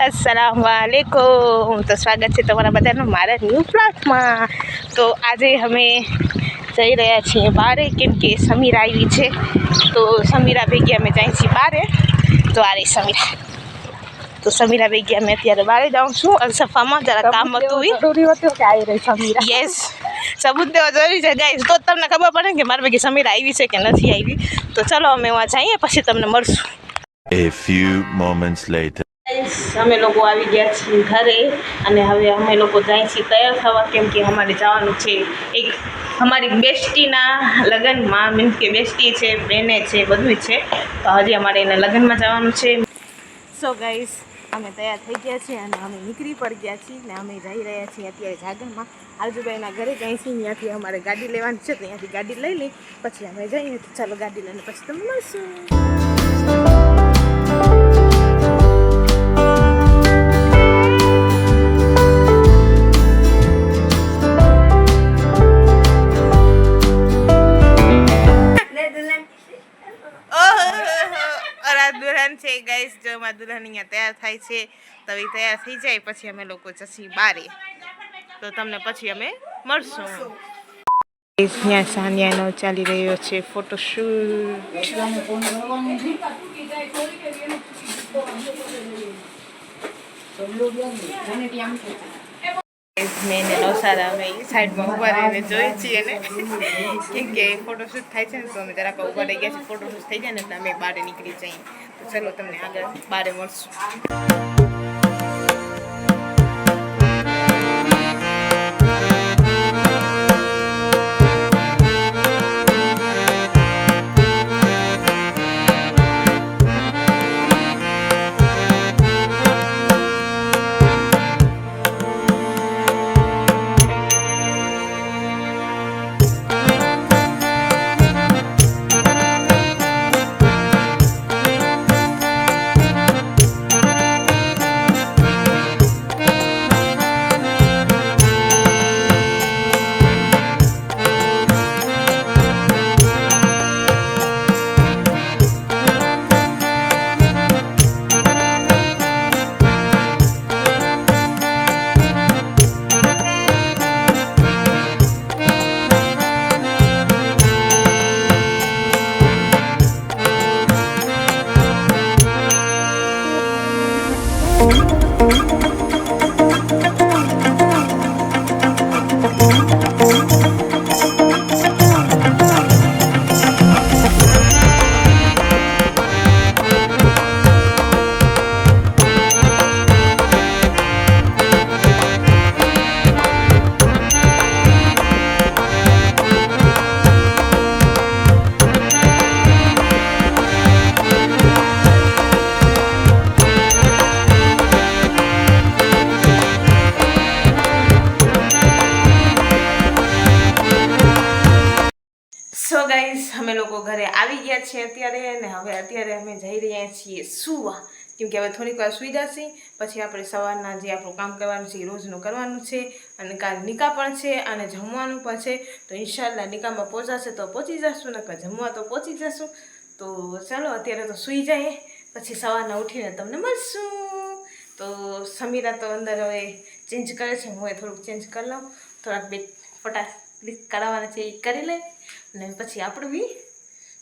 અસલામ વાલેકુમ તો સ્વાગત છે તમારા બધાનું મારા ન્યૂ પ્લોટમાં તો આજે અમે જઈ રહ્યા છીએ બારે કેમ કે સમીરા આવી છે. તો સમીરા ભેગી અમે જાય છીએ બારે. તો આ રહી સમીરા. તો સમીરા ભેગી અમે અત્યારે બારે જાઉં છું. અલસફામાં જરા કામ હતું ઈ જરૂરી હતું કે આવી સમીરા? યસ સબૂત દેવા જરૂરી છે. ગાઈસ તો તમને ખબર પડે કે મારી ભેગી સમીરા આવી છે કે નથી આવી. તો ચલો અમે ત્યાં જઈએ પછી તમને મળશું. A few moments later. Guys, અમે લોકો આવી ગયા છીએ ઘરે અને હવે અમે લોકો જાય છીએ તૈયાર થવા કેમ કે અમારે જવાનું છે એક અમારી બેસ્ટીના લગ્નમાં મીન્સ કે બેસ્ટી છે બેને છે બધું છે. તો હજી અમારે એના લગ્નમાં જવાનું છે. સો ગાઈસ અમે તૈયાર થઈ ગયા છીએ અને અમે નીકળી પડી ગયા છીએ ને અમે જઈ રહ્યા છીએ અત્યારે જાગરમાં. આજુબાઈના ઘરે જઈએ છીએ ત્યાંથી અમારે ગાડી લેવાની છે ત્યાંથી ગાડી લઈ લઈ પછી અમે જઈએ તો ચાલો ગાડી લઈને પછી તમને મળશું. થાય છે તો એ તૈયાર થઈ જાય, પછી અમે લોકો જશી બારે. તો તમને પછી અમે મળશું. ત્યાં સાનિયાનો ચાલી રહ્યો છે ફોટોશૂટ. મેં ને નવસારા અમે સાઈડમાં ઊભા રહીને જોઈએ છીએ ને. કેમ કે ફોટોશૂટ થાય છે ને તો અમે જરાક ઊભા રહી ગયા છે ફોટોશૂટ થઈ જાય ને એટલે અમે બહાર નીકળી જઈએ. તો ચલો તમને આગળ બારે મળશું. સો ગયા છીએ અત્યારે ને હવે અત્યારે અમે જઈ રહ્યા છીએ સુવા. કેમકે હવે થોડીક વાર સુઈ જશે, પછી આપણે સવારના જે આપણું કામ કરવાનું છે એ રોજનું કરવાનું છે અને કાલ નિકા પણ છે અને જમવાનું પણ છે. તો ઇન્શાલ્લાહ નિકામાં પહોંચાશે તો પહોંચી જશું, નકર જમવા તો પહોંચી જશું. તો ચાલો અત્યારે તો સુઈ જઈએ, પછી સવારના ઉઠીને તમને મળશું. તો સમીરા તો અંદર હવે ચેન્જ કરે છે, હું એ થોડુંક ચેન્જ કરી લઉં. થોડાક બે ફોટા ક્લિક કરાવવાના છે એ કરી લઈ અને પછી આપણું બી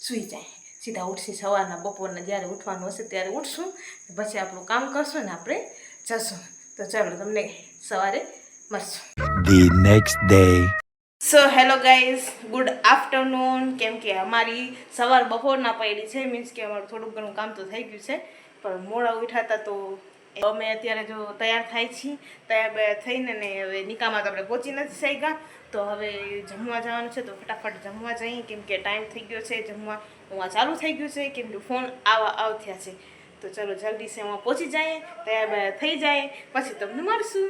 સૂઈ જાય. સીધા ઉઠશે સવારના બપોરના જ્યારે ઉઠવાનું હશે ત્યારે ઉઠશું. પછી આપણું કામ કરશું ને આપણે જશું. તો ચાલો તમને સવારે મળશું. The next day so hello guys good afternoon કેમ કે અમારી સવાર બપોરના પડી છે મીન્સ કે અમારું થોડુંક ઘણું કામ તો થઈ ગયું છે. પણ મોડા ઉઠાતા તો અમે અત્યારે જો તૈયાર થાય છીએ તૈયાર થઈને ને હવે નિકામાં તો આપણે પહોંચી નથી શક્યા. તો હવે જમવા જવાનું છે તો ફટાફટ જમવા જઈએ. કેમ કે ટાઈમ થઈ ગયો છે જમવા હું ચાલુ થઈ ગયું છે કેમ કે ફોન આવા આવ થયા છે. તો ચલો જલ્દી સે હું પહોંચી જાય તૈયાર થઈ જાય પછી તમને મળશું.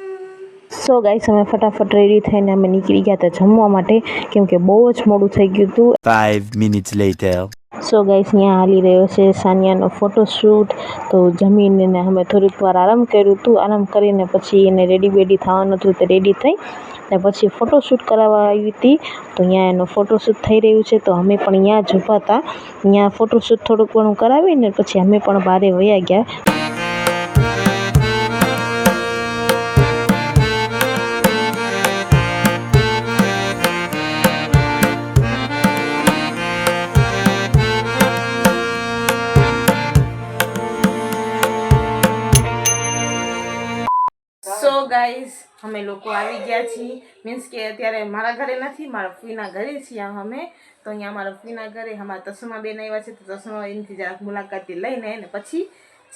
સો ગાઈસ અમે ફટાફટ રેડી થઈને અમે નીકળી ગયા હતા જમવા માટે કેમ કે બહુ જ મોડું થઈ ગયું હતું. Five minutes later. So guys ત્યાં હાલી રહ્યો છે સાનિયાનો ફોટોશૂટ તો જમીનને અમે થોડીક વાર આરામ કર્યું હતું. આરામ કરીને પછી એને રેડી બેડી થવાનું હતું તે રેડી થઈ ને પછી ફોટોશૂટ કરાવવા આવી હતી. તો અહીંયા એનો ફોટોશૂટ થઈ રહ્યું છે. તો અમે પણ અહીંયા જ ઊભા હતા. અહીંયા ફોટોશૂટ થોડુંક ઘણું કરાવીને પછી અમે પણ બારે વયા ગયા. લોકો આવી ગયા છીએ. મીન્સ કે અત્યારે મારા ઘરે નથી, મારા ફૂઈના ઘરે છીએ અમે. તો અહીંયા મારા ફૂઈના ઘરે અમારા તસમા બેન આવ્યા છે, તો તસમા એનથી જરાક મુલાકાતી લઈને અને પછી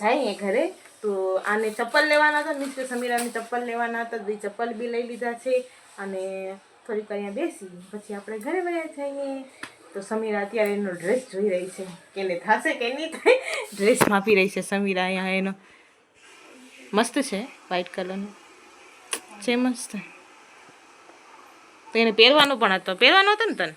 જઈએ ઘરે. તો આને ચપ્પલ લેવાના હતા મીન્સ કે સમીરાને ચપ્પલ લેવાના હતા એ ચપ્પલ બી લઈ લીધા છે. અને થોડીક અહીંયા બેસી, પછી આપણે ઘરે વળ્યા જઈએ. તો સમીરા અત્યારે એનો ડ્રેસ જોઈ રહી છે. કે એને થશે કે નહીં થાય? ડ્રેસ માપી રહી છે સમીરા અહીંયા એનો. મસ્ત છે વ્હાઈટ કલરનો છે મસ્ત તો એને પહેરવાનો પણ હતો. પહેરવાનો હતો ને તને?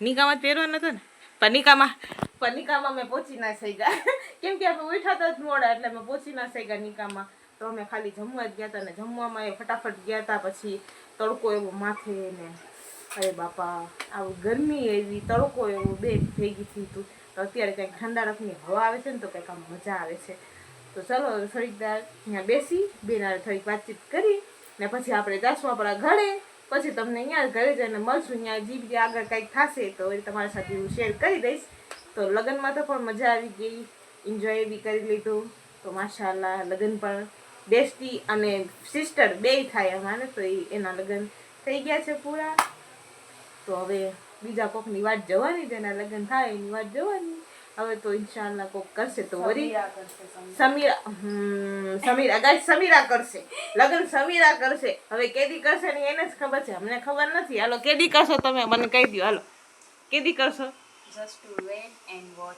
નિકામાં પહેરવાનો હતો ને? પનિકામાં પનિકામાં મેં પહોંચી ના ગયા કેમ કે આપણે ઉઠાતા જ મોડા, એટલે મેં પહોંચી ના ગયા નિકામાં. તો અમે ખાલી જમવા જ ગયા હતા ને જમવામાં એ ફટાફટ ગયા હતા, પછી તડકો એવો માથે ને અરે બાપા, આવું ગરમી એવી, તડકો એવો બે ભેગી થઈ તું તો અત્યારે કંઈક ઠંડા રખની હવા આવે છે ને તો કંઈક આમ મજા આવે છે. તો ચલો હવે થોડીક વાર અહીંયા બેસી, બેન હારે થોડીક વાતચીત કરી ને પછી આપણે જાશું આપણા ઘરે. પછી તમને અહીંયા ઘરે જઈને મળશું. અહીંયા જે બી આગળ કંઈક થશે તો એ તમારી સાથે હું શેર કરી દઈશ. તો લગ્નમાં તો પણ મજા આવી ગઈ. એન્જોય બી કરી લીધું. તો માશાલ્લાહ લગ્ન પણ બેસ્ટી અને સિસ્ટર બેય થાય અમારે, તો એ એના લગ્ન થઈ ગયા છે પૂરા. તો હવે બીજા કોકની વાત જવાની, જેના લગ્ન થાય એની વાત જવાની. હવે તો ઇન્શાલ્લાહ કોક કરશે તો વરી સમીરા સમીરા. ગાઈસ સમીરા કરશે. લગ્ન સમીરા કરશે. હવે કેદી કરશે ને એને જ ખબર છે. અમને ખબર નથી. હાલો કેદી કરશો તમે? મને કહી દો હાલો. કેદી કરશો? Just to wait and watch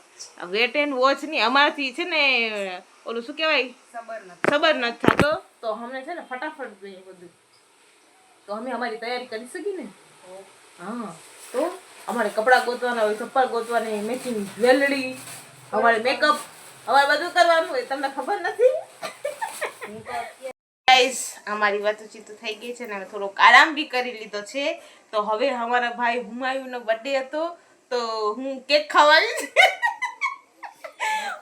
wait and વોચની અમારાથી છે ને ઓલું શું કહેવાય? સબર નથી. ખબર નથી થતો. તો અમને છે ને ફટાફટ જોઈએ બધું. તો અમે અમારી તૈયારી કરી શકીએ ને? હા. તો અમારે કપડાં ગોતવાના હોય, ચપ્પલ ગોતવાની મેચિંગ જ્વેલરી અમારે મેકઅપ અમારે બધું કરવાનું હોય, તમને ખબર નથી? ગાઈસ અમારી વાતચીત થઈ ગઈ છે ને અમે થોડોક આરામ બી કરી લીધો છે. તો હવે અમારા ભાઈ હુમાયુનો બર્થડે હતો, તો હું કેક ખાવાની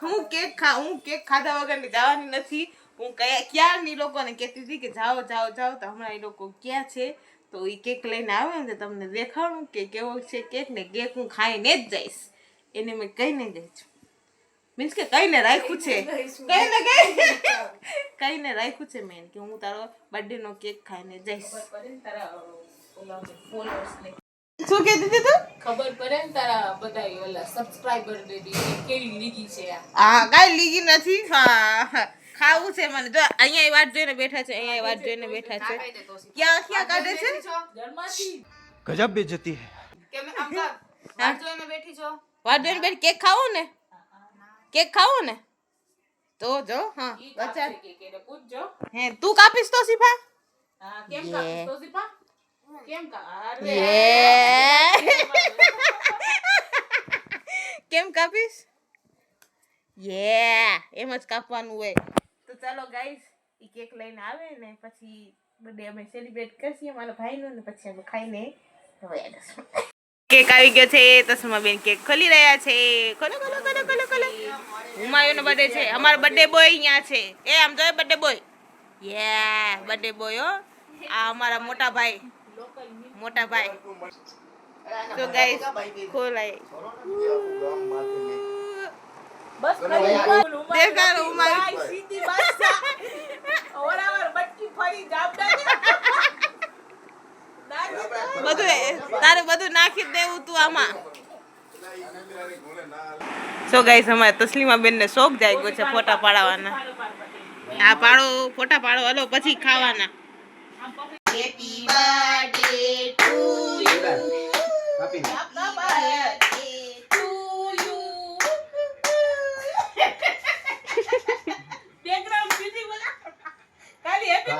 હું કેક ખા, હું કેક ખાધા વગરની જવાની નથી. હું કયા, ક્યારની લોકોને કહેતી હતી કે જાઓ જાઓ જાઓ, તો હમણાં એ લોકો ક્યાં છે? તો એ કેક લઈને આવે ને તમને દેખાડું કે કેવો છે કેક ને કેક હું ખાઈને જ જઈશ. એને મેં કહીને છું. મીન્સ કે કઈને રાખ્યું છે. કઈને કઈ કઈને રાખ્યું છે મેં કે હું તારો બર્થડે નો કેક ખાઈને જઈશ. શું કહેતી હતી તું? ખબર પડે ને તારા બધા ઓલા સબસ્ક્રાઇબર બેબી કેવી લીગી છે આ. હા કાંઈ લીગી નથી. હા. खाऊ से मन तो अइया एक बार जो ने बैठा छे अइया एक बार जो ने बैठा छे क्या क्या कर दे छे गजब बेइज्जती है। के मैं अंकल हाँ। बार जो ने बैठी छो बार जो बैठ के खाऊ ने? के खाऊ ने? तो जो हाँ बच्चा। के के कुछ जो। हैं तू का पिस्तो सिफा हाँ केम का पिस्तो सिफा केम का? अरे। केम का पिस ये एमच कापवानु है ચાલો ગાઈસ એ કેક લઈને આવે ને પછી બર્થડે અમે સેલિબ્રેટ કરીએ મારા ભાઈનો ને પછી અમે ખાઈને કેક આવી ગયો છે તસમા બેન કેક ખોલી રહ્યા છે. ખોલો ખોલો ખોલો ખોલો ખોલો. હુમાયુનો બર્થડે છે. અમારો બર્થડે બોય અહીંયા છે. એ આમ જોઈએ બર્થડે બોય યે બર્થડે બોય હો. આ અમારા મોટા ભાઈ. મોટા ભાઈ. તો ગાઈસ ખોલાય. બસ ખાલી દેખાડો હુમાયુ સીધી બાસા ઓરાવર બટકી ફરી જાબડા બધું તારે બધું નાખી જ દેવું તું આમાં. સો ગાઈસ અમારે તસ્લીમા બેન ને શોખ જાગ્યો છે ફોટા પાડવાના. આ પાડો ફોટા પાડો હલો પછી ખાવાના. હેપી બર્થડે ટુ બેકગ્રાઉન્ડ સીધી બોલા ખાલી હેપી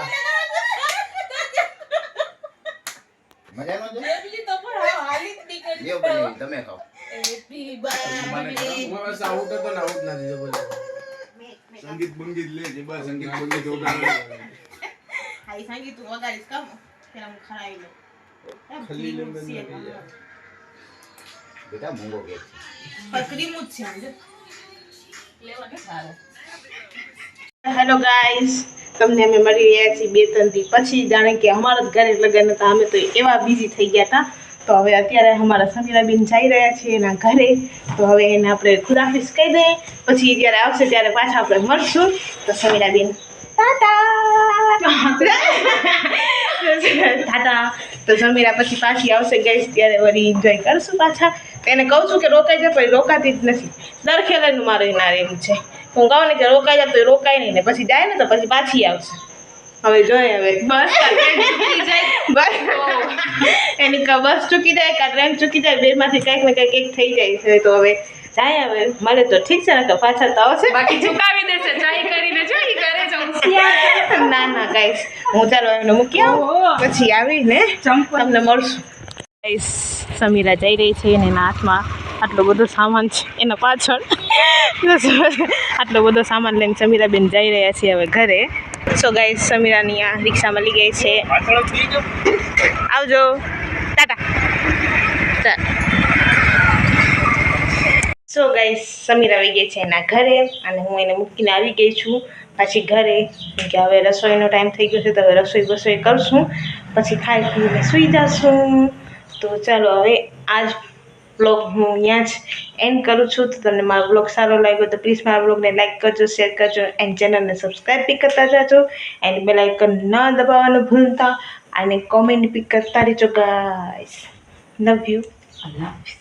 મજાનો છે બેબી તો પણ હાવ હાલી જ નીકળી લ્યો બની તમે ખાઓ હેપી મને બર્થડે ખાઓ. બસ આઉટ હતો ને આઉટ નથી જતો બોલે. સંગીત બંગીત લે છે બસ સંગીત બંગીત વગાડે હાઈ સંગીત તું વગાડીશ કામ પેલા હું ખરાવી લઉં. એમ ખલ્લી ક્રીમ લંબન જ છે નથી જાય. બેટા મોંઘો કેક પણ ક્રીમ જ છે સમજો લેવાનો સારો. હેલો ગાઈસ તમને અમે મળી રહ્યા છીએ બે ત્રણ દી પછી. જાણે કે અમારા જ ઘરે લગ્ન હતા અમે તો એવા બિઝી થઈ ગયા હતા. તો હવે અત્યારે અમારા સમીરાબેન જઈ રહ્યા છે એના ઘરે. તો હવે એને આપણે ખુદાફિસ કહી દઈએ. પછી જ્યારે આવશે ત્યારે પાછા આપણે મળશું. તો સમીરાબેન ટાટા. તો સમીરા પછી પાછી આવશે ગઈશ ત્યારે વળી એન્જોય કરશું પાછા. એને કહું છું કે રોકાઈ જાય પણ રોકાતી જ નથી. દર ખેલાનું મારે એના એમ છે. હું કહું ને કે રોકાઈ જાય તો એ રોકાય નહીં ને. પછી જાય ને તો પછી પાછી આવશે. હવે જોઈએ હવે. બસ. જાય બસ. એની ક- બસ ચૂકી જાય કાં ટ્રેન ચૂકી જાય બેમાંથી કંઈક ને કંઈક એક થઈ જાય છે. તો હવે જાય હવે. મળે તો ઠીક છે ને તો પાછા તો આવશે. બાકી ચુકાવી દેશે. જાય કરીને જો ઈ કરે છે ના ના ગાઈસ. હું ચાલો એમને મૂકી આવું. પછી આવીને તમને મળશું. ગાઈસ સમીરા જઈ રહી છે અને એના હાથમાં આટલો બધો સામાન છે. એના પાછળ. આટલો બધો સામાન લઈને સમીરાબેન જઈ રહ્યા છીએ હવે ઘરે. સો ગાઈસ સમીરાની આ રિક્ષા મળી ગઈ છે. આવજો. ટાટા સો ગાઈસ સમીર આવી ગઈ છે એના ઘરે અને હું એને મૂકીને આવી ગઈ છું. પાછી ઘરે કે હવે રસોઈનો ટાઈમ થઈ ગયો છે, તો હવે રસોઈ બસોઈ કરશું. પછી ખાઈ પીને સૂઈ જશું. તો ચાલો, હવે આજ બ્લોગ હું અહીંયા જ એન્ડ કરું છું. તો તમને મારો બ્લોગ સારો લાગ્યો તો પ્લીઝ મારા બ્લોગને લાઇક કરજો શેર કરજો એન્ડ ચેનલને સબસ્ક્રાઈબ બી કરતા જાજો. એન્ડ બેલ આઇકન ન દબાવવાનું ભૂલતા અને કોમેન્ટ બી કરતા રહેજો ગાઈસ લવ યુ લવ હાફિઝ.